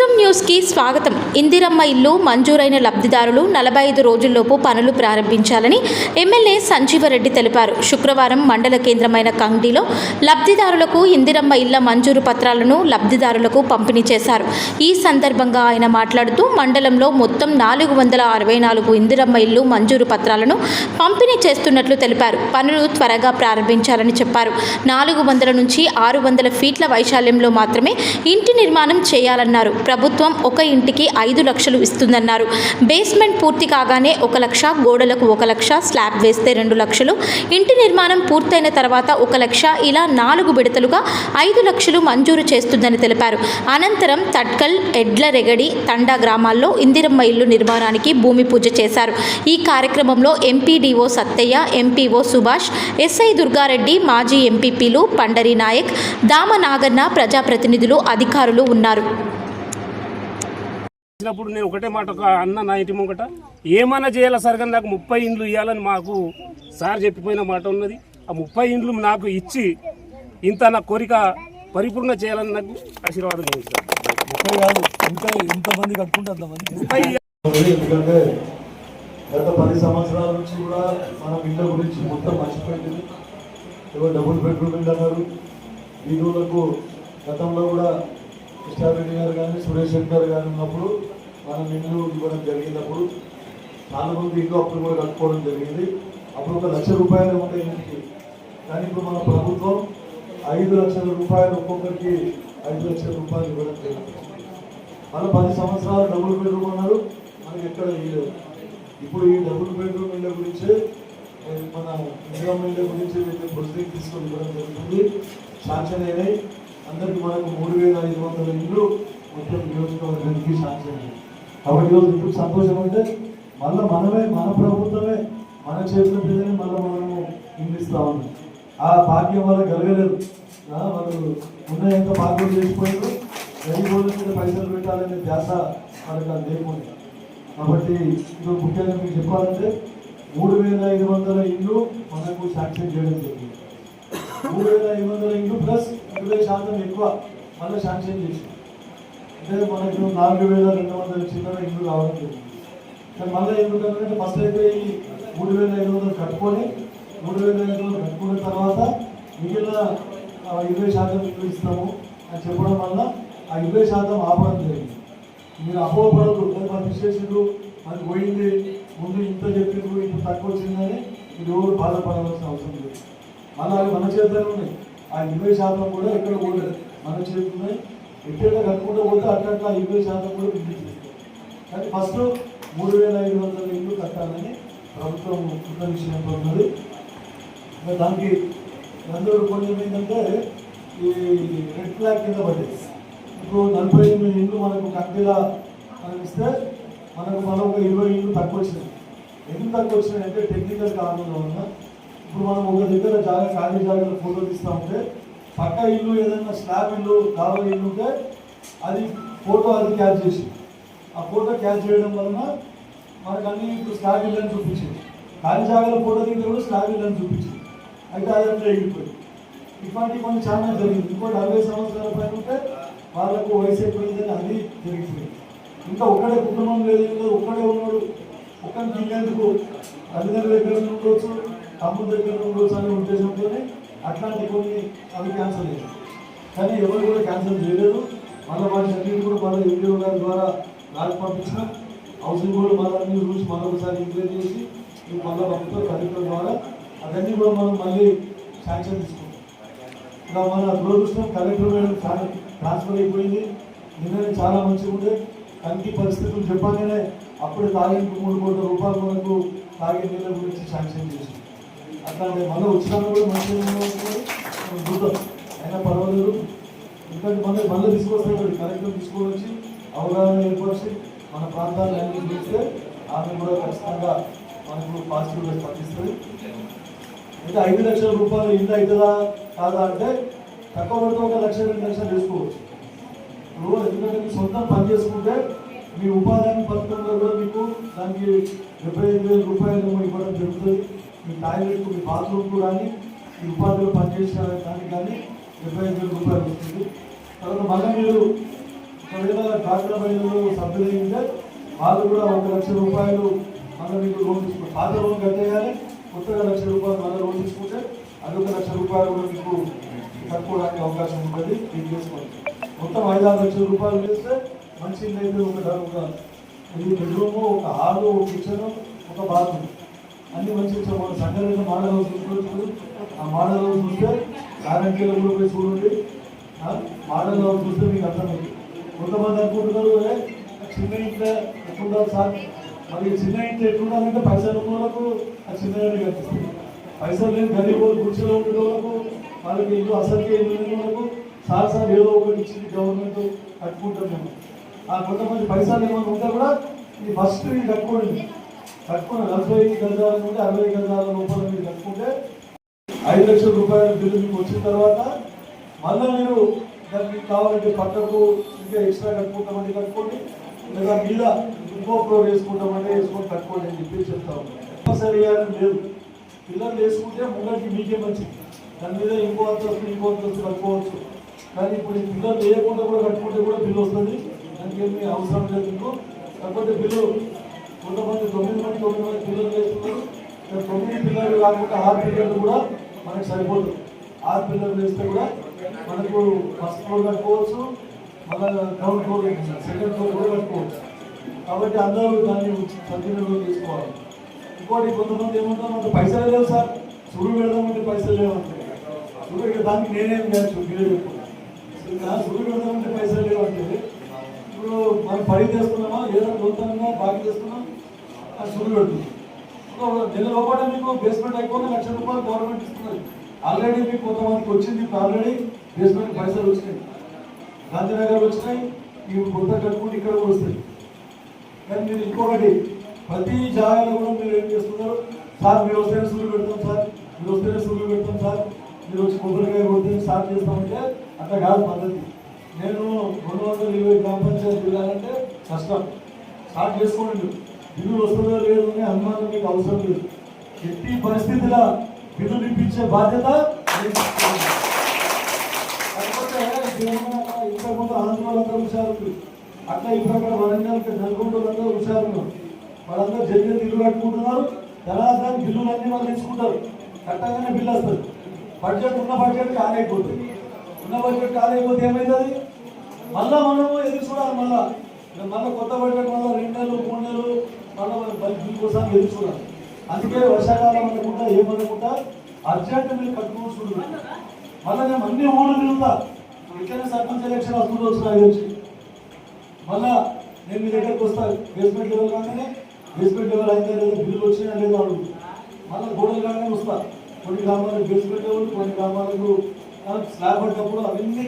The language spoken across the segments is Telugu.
రుస్తుం న్యూస్కి స్వాగతం. ఇందిరమ్మ ఇల్లు మంజూరైన లబ్ధిదారులు నలభై ఐదు రోజుల్లోపు పనులు ప్రారంభించాలని ఎమ్మెల్యే సంజీవరెడ్డి తెలిపారు. శుక్రవారం మండల కేంద్రమైన కంగ్డీలో లబ్ధిదారులకు ఇందిరమ్మ ఇళ్ళ మంజూరు పత్రాలను లబ్ధిదారులకు పంపిణీ చేశారు. ఈ సందర్భంగా ఆయన మాట్లాడుతూ మండలంలో మొత్తం నాలుగు వందల అరవై నాలుగు ఇందిరమ్మ ఇల్లు మంజూరు పత్రాలను పంపిణీ చేస్తున్నట్లు తెలిపారు. పనులు త్వరగా ప్రారంభించాలని చెప్పారు. నాలుగు వందల నుంచి ఆరు వందల ఫీట్ల వైశాల్యంలో మాత్రమే ఇంటి నిర్మాణం చేయాలన్నారు. ప్రభుత్వం ఒక ఇంటికి ఐదు లక్షలు ఇస్తుందన్నారు. బేస్మెంట్ పూర్తి కాగానే ఒక లక్ష గోడలకు ఒక లక్ష స్లాబ్ వేస్తే రెండు లక్షలు ఇంటి నిర్మాణం పూర్తయిన తర్వాత ఒక లక్ష ఇలా నాలుగు విడతలుగా ఐదు లక్షలు మంజూరు చేస్తుందని తెలిపారు. అనంతరం తట్కల్ ఎడ్ల రెగడి తండా గ్రామాల్లో ఇందిరమ్మ ఇల్లు నిర్మాణానికి భూమి పూజ చేశారు. ఈ కార్యక్రమంలో MPDO Sattaiah MPO Subhash SI Durga Reddy మాజీ ఎంపీపీలు పండరి నాయక్ దామ నాగన్న ప్రజాప్రతినిధులు అధికారులు ఉన్నారు. వచ్చినప్పుడు నేను ఒకటే మాట ఒక అన్న నా ఇంటి ముంగట ఏమన్నా చేయాలా సార్ కానీ నాకు ముప్పై ఇండ్లు ఇవ్వాలని మాకు సార్ చెప్పిపోయిన మాట ఉన్నది. ఆ ముప్పై ఇండ్లు నాకు ఇచ్చి ఇంత నా కోరిక పరిపూర్ణ చేయాలని నాకు ఆశీర్వాదం ముప్పై కాదు ఇంకా ఎంతమంది కట్టుకుంటే అంతమంది ముప్పై. ఎందుకంటే గత పది సంవత్సరాల నుంచి కూడా మనం ఇళ్ళ గురించి మొత్తం మర్చిపోయింది. ఏవో డబుల్ బెడ్రూమ్ ఇల్లు అన్నారు. వీధులకు గతంలో కూడా కృష్ణారెడ్డి గారు కానీ సురేష్ రెడ్డి గారు కానీ ఉన్నప్పుడు మనం ఇల్లు ఇవ్వడం జరిగినప్పుడు చాలా మంది ఇంట్లో అప్పుడు కూడా కట్టుకోవడం జరిగింది. అప్పుడు ఒక లక్ష రూపాయలు ఉంటాయి ఇంటికి. కానీ ఇప్పుడు మన ప్రభుత్వం ఐదు లక్షల రూపాయలు ఒక్కొక్కరికి ఐదు లక్షల రూపాయలు ఇవ్వడం జరిగింది. మళ్ళీ పది సంవత్సరాలు డబుల్ బెడ్రూమ్ అన్నారు. మనకి ఎక్కడ ఇల్లు ఇప్పుడు ఈ డబుల్ బెడ్రూమ్ ఇళ్ళ గురించి మన ఇందిరమ్మ ఇళ్ళ గురించి ప్రొసీడింగ్ తీసుకొని ఇవ్వడం జరుగుతుంది. శాంక్షన్ అయినాయి అందరికీ మనకు మూడు వేల ఐదు వందల ఇల్లు మొత్తం నియోజకవర్గానికి శాంక్షన్ కాబట్టి ఈరోజు ఇప్పుడు సంతోషం అంటే మళ్ళీ మనమే మన ప్రభుత్వమే మన చేతుల మీదనే మళ్ళీ మనము ఇల్లు ఉన్నాం. ఆ భాగ్యం వల్ల కలగలేదు. వాళ్ళు ఉన్న ఎంత భాగ్యం చేసిపోయారు గరీబ్ రోజుల మీద పైసలు పెట్టాలనే ధ్యాస వాళ్ళకి అది లేకుండా. కాబట్టి ఇప్పుడు ముఖ్యంగా మీకు చెప్పాలంటే మూడు వేల ఐదు వందల ఇల్లు మనకు శాంక్షన్ చేయడం జరిగింది. మూడు వేల ఐదు వందల ఇల్లు ప్లస్ ఇరవై శాతం ఎక్కువ మళ్ళీ శాంక్షన్ చేసి అంటే మనకు నాలుగు వేల రెండు వందల చిల్లర ఇల్లు రావడం జరిగింది. మళ్ళీ ఎందుకంటే ఫస్ట్ అయితే ఈ మూడు వేల ఐదు వందలు కట్టుకొని మూడు వేల ఐదు వందలు కట్టుకున్న తర్వాత మిగిలిన ఆ, ఇరవై శాతం ఇల్లు ఇస్తాము అని చెప్పడం వల్ల ఆ ఇరవై శాతం ఆపడం జరిగింది. మీరు అపోహపడదు "ఏ, మన విశేషుడు మనకి పోయింది ముందు ఇంత చెప్పిండ్రు ఇప్పుడు తక్కువ వచ్చిందని మీరు ఎవరు బాధపడవలసిన అవసరం లేదు. అలాగే మన చేతనే ఉన్నాయి. ఆ ఇరవై శాతం కూడా ఎక్కడ పోలేదు. మన చేతుల్లో ఎక్కడ కట్టుకుంటూ పోతే అక్కడ ఆ ఇరవై శాతం కూడా విద్యుత్ కానీ ఫస్ట్ మూడు వేల ఐదు వందల ఇల్లు కట్టాలని ప్రభుత్వం కృత విషయంలో ఉన్నది. ఇంకా దానికి అందరూ కొంచెం ఏంటంటే ఈ రెడ్ ఫ్లాగ్ కింద పడ్డది. ఇప్పుడు నలభై ఎనిమిది ఇల్లు మనకు కంటిలా కనిపిస్తే మనకు మనం ఒక ఇరవై ఇల్లు తక్కువ వచ్చినాయి ఎందుకు తక్కువ వచ్చినాయి అంటే టెక్నికల్ కారణంలో ఉన్న ఇప్పుడు మనం ఒక దగ్గర జాగా ఖాళీ జాగాలో ఫోటో తీస్తా ఉంటే పక్క ఇల్లు ఏదైనా స్లాబ్ ఇల్లు దావా ఇల్లు ఉంటే అది ఫోటో అది క్యాచ్ చేసి ఆ ఫోటో క్యాచ్ చేయడం వలన మనకు అన్ని ఇప్పుడు స్లాబ్ ఇల్లు అని చూపించింది. ఖాళీ జాగాలో ఫోటో దిగితే కూడా స్లాబ్ ఇల్లు అని చూపించింది. అయితే అది అట్లా ఎగిరిపోయింది ఇట్లాంటి కొన్ని చాలా జరిగింది. ఇంకో అరవై సంవత్సరాల పైన ఉంటే వాళ్ళకు వయసు ఎక్కువైందని అది జరిగిపోయింది. ఇంకా ఒక్కడే కుటుంబం లేదు ఒక్కడే ఉన్నాడు. ఒక్కడికి ఎందుకు తల్లిదండ్రుల దగ్గర ఉండవచ్చు తమ్ముడు దగ్గర ఉండొచ్చు ఉద్దేశంతోనే అట్లాంటి కొన్ని అవి క్యాన్సల్ అయ్యాయి. కానీ ఎవరు కూడా క్యాన్సల్ చేయలేదు. మళ్ళీ వాటి అన్నిటి కూడా మళ్ళీ ఎంపీఓ గారి ద్వారా నాకు పంపించిన హౌసింగ్ బోర్డు మళ్ళీ అన్ని రూల్స్ మళ్ళీ ఒకసారి చేసి మీకు మళ్ళీ పంపుతారు కలెక్టర్ ద్వారా అవన్నీ కూడా మనం మళ్ళీ శాంక్షన్ తీసుకుంటాం. ఇంకా మన దురదృష్టం కలెక్టర్ మేడం చాలా ట్రాన్స్ఫర్ అయిపోయింది. నిన్ననే చాలా మంచిగా ఉండే. కంటి పరిస్థితులు చెప్పగానే అప్పుడే తాగింపు మూడు కోట్ల రూపాయలు మనకు తాగే నీళ్ళ గురించి శాంక్షన్ అట్లా అట్లాంటి మళ్ళీ వచ్చినా కూడా మంచిగా ఉన్నది. చూద్దాం. అయినా పర్వాలేదు. ఎందుకంటే మళ్ళీ మళ్ళీ తీసుకొస్తాడు కలెక్టర్ తీసుకొని వచ్చి అవగాహన ఏర్పరిచి మన ప్రాంతాన్ని అన్ని చూస్తే ఆమె కూడా ఖచ్చితంగా మనకు పాజిటివ్గా స్పందిస్తుంది. అయితే ఐదు లక్షల రూపాయలు ఇంత అవుతుందా కాదా అంటే తక్కువ పడితే ఒక లక్ష రెండు లక్షలు వేసుకోవచ్చు రోజు ఎందుకంటే మీ సొంతం పని చేసుకుంటే మీ ఉపాధి పథకంలో కూడా మీకు దానికి డెబ్బై ఐదు వేల రూపాయలు ఇవ్వడం జరుగుతుంది. మీ టాయిలెట్ మీ బాత్రూమ్కు కానీ మీ ఉపాధిలో పనిచేసే దానికి కానీ డెబ్బై ఐదు వేల రూపాయలు వస్తుంది. తర్వాత మళ్ళీ మీరు ఒకవేళ డాక్టర్ మహిళలు సభ్యులు ఉంటే వాళ్ళు కూడా ఒక లక్ష రూపాయలు మళ్ళీ మీకు లోన్ తీసుకుంటారు పాత లోన్ కట్టేయాలి కొత్తగా లక్ష రూపాయలు మళ్ళీ లోన్ తీసుకుంటే అదొక లక్ష రూపాయలు కూడా మీకు కట్టుకోవడానికి అవకాశం ఉంటుంది. మీరు చేసుకోండి. మొత్తం ఐదు ఆరు లక్షల రూపాయలు చేస్తే మంచి ఇల్లు అయితే ఒక ఒక ఇది ఒక హాలు ఒక కిచెన్ ఒక బాత్రూమ్ అన్ని మంచి మన సంఘటన మోడల్ హౌస్ చూసుకోవచ్చు ఆ మోడల్ హౌస్ చూస్తే గ్యారంటీలో కూడా పోయి చూడండి. ఆ మోడల్ హౌస్ చూస్తే మీకు అర్థమైంది. కొంతమంది అనుకుంటున్నారు చిన్న ఇంట్లో ఎట్లుండాలి సార్? మరి చిన్న ఇంట్లో ఎట్లుండాలంటే పైసలు ఉన్న వాళ్ళకు ఆ చిన్న ఇల్లు కనిపిస్తుంది. పైసలు లేని గరీబ్ వాళ్ళు గుడిసెలో ఉండే వాళ్ళకు వాళ్ళకి ఇల్లు అసలుకే ఇల్లు లేని వాళ్ళకు సార్ సార్ ఏదో ఒకటి ఇచ్చింది గవర్నమెంట్ కట్టుకుంటాం మేము. ఆ కొంతమంది పైసలు ఏమైనా ఉంటే కూడా ఇది ఫస్ట్ ఇది కట్టుకోండి కట్టుకున్న నలభై గజాల నుండి అరవై గజాల రూపాయలు మీరు కట్టుకుంటే ఐదు లక్షల రూపాయల బిల్లు మీకు వచ్చిన తర్వాత మళ్ళీ మీరు దానికి కావాలంటే పక్కకు ఇంకా ఎక్స్ట్రా కట్టుకుంటామంటే కట్టుకోండి. లేదా మీద ఇంకో ఫ్లోర్ వేసుకుంటామంటే వేసుకొని కట్టుకోండి అని చెప్పి చెప్తా ఉన్నాను కంపల్సరీ లేదు. పిల్లలు వేసుకుంటే ముందరికి మీకే మంచిది. దాని మీద ఇంకో అంతస్తు ఇంకో అంతస్తు కట్టుకోవచ్చు. కానీ ఇప్పుడు పిల్లలు వేయకుండా కూడా కట్టుకుంటే కూడా బిల్లు వస్తుంది. దానికి ఏమీ అవసరం లేదు మీకు. కాకపోతే బిల్లు కొంతమంది తొమ్మిది మంది తొమ్మిది మంది పిల్లలు వేస్తున్నారు తొమ్మిది పిల్లలు కాకుండా ఆరు పిల్లలు కూడా మనకు సరిపోదు. ఆరు పిల్లలు వేస్తే కూడా మనకు ఫస్ట్ ఫ్లోర్ కట్టుకోవచ్చు మన గ్రౌండ్ ఫ్లోర్ సెకండ్ ఫ్లోర్ కూడా కట్టుకోవచ్చు. కాబట్టి అందరూ దాన్ని సద్వినియోగం తీసుకోవాలి ఇంకోటి కొంతమంది ఏమంటారు నాకు పైసలు లేవు సార్. సుడు పెడదామంటే పైసలు లేవు అంటే సుడు దానికి నేనేం చేయొచ్చు మీరే సూర్యుడు సుడు పెడదామంటే పైసలు లేవంటే ఇప్పుడు మనం పని చేస్తున్నామా? ఏదో నూతనంగా బాగా చేస్తున్నాం అది పెడుతుంది ఒక నెల లోపల మీకు బేస్మెంట్ అయిపోయిన లక్ష రూపాయలు గవర్నమెంట్ ఇస్తున్నది ఆల్రెడీ మీకు కొంతమందికి వచ్చింది ఆల్రెడీ బేస్మెంట్ పైసలు వచ్చినాయి. గాంధీనగర్ వచ్చినాయి ఇవి కొత్త కట్టుకుంటే ఇక్కడ కూడా వస్తాయి. కానీ మీరు ఇంకొకటి ప్రతి జాగాలో కూడా మీరు ఏం చేస్తున్నారు? సార్ మీరు వస్తేనే సూర్యులు పెడతాం సార్. మీరు వస్తేనే సూర్యులు పెడతాం సార్. మీరు వచ్చి కొబ్బరికాయ కొడితే స్టార్ట్ చేస్తామంటే అట్లా కాదు పద్ధతి. నేను రెండు వందల ఇరవై గ్రామ పంచాయతీ వెళ్ళాలంటే కష్టం. స్టార్ట్ చేసుకోండి బిల్లులు వస్తుందో లేదో అని అనుమానం మీకు అవసరం లేదు. ఎట్టి పరిస్థితిలో బిల్లు ఇప్పించే బాధ్యత కాకపోతే ఇంతకుముందు ఆంధ్రలందరూ హుషారు అట్లా ఇప్పుడు అక్కడ వరంగల్ నల్గొండలందరూ హుషారు వాళ్ళందరూ జరిగిన బిల్లు కట్టుకుంటున్నారు. తర్వాత బిల్లులన్నీ వాళ్ళు తీసుకుంటారు. కట్టగానే బిల్లు వస్తుంది. బడ్జెట్ ఉన్న బడ్జెట్ కాలేకపోతుంది ఉన్న బడ్జెట్ కాలేకపోతే ఏమవుతుంది మళ్ళా మనము ఎదురు చూడాలి మళ్ళా. మళ్ళీ కొత్త బడ్జెట్ మళ్ళీ రెండు నెలలు మూడు నెలలు మళ్ళీ బిల్లు కోసం ఎదురు అందుకే వర్షాకాలం అనుకుంటా ఏమనుకుంటా అర్జెంట్ మీరు కట్టుకోవచ్చు మళ్ళీ నేను అన్ని ఊళ్ళు తిరుగుతా. ఇట్లనే సర్పంచ్ ఎలక్షన్ వస్తుంది వస్తున్నాయి వచ్చి మళ్ళా నేను మీ దగ్గరకు వస్తాను బేస్మెంట్ లెవెల్ కాగానే బేస్మెంట్ లెవెల్ అయితే లేదా బిల్లు వచ్చినా లేదా అడుగు. మళ్ళీ గోడలు కాగానే వస్తా. కొన్ని గ్రామాలకు బేస్మెంట్ లెవెల్ కొన్ని గ్రామాలకు స్లాబ్ పడ్డప్పుడు అవన్నీ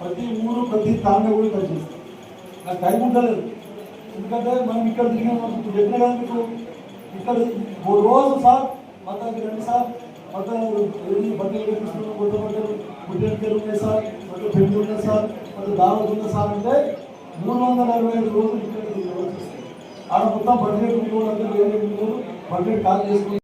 ప్రతి ఊరు ప్రతి తాండ కూడా కట్ చేస్తాను నాకు టైం ఉండలేదు. ఎందుకంటే మనం ఇక్కడ తిరిగిన చెప్పిన కదా మీకు. ఇక్కడ ఓ రోజు సార్ మొత్తానికి రండి సార్ మొత్తం బట్టలు కట్టిస్తున్నాం కొత్త బట్టలు బుట్టెలు ఉన్నాయి సార్ మొత్తం పెళ్ళి ఉన్నాయి సార్ మొత్తం దావత్ ఉంది సార్ అంటే మూడు వందల అరవై ఐదు రోజులు ఇక్కడ ఆడ మొత్తం బడ్జెట్ ఉన్న వాళ్ళందరూ వేరే బడ్జెట్ కాల్ చేసుకుని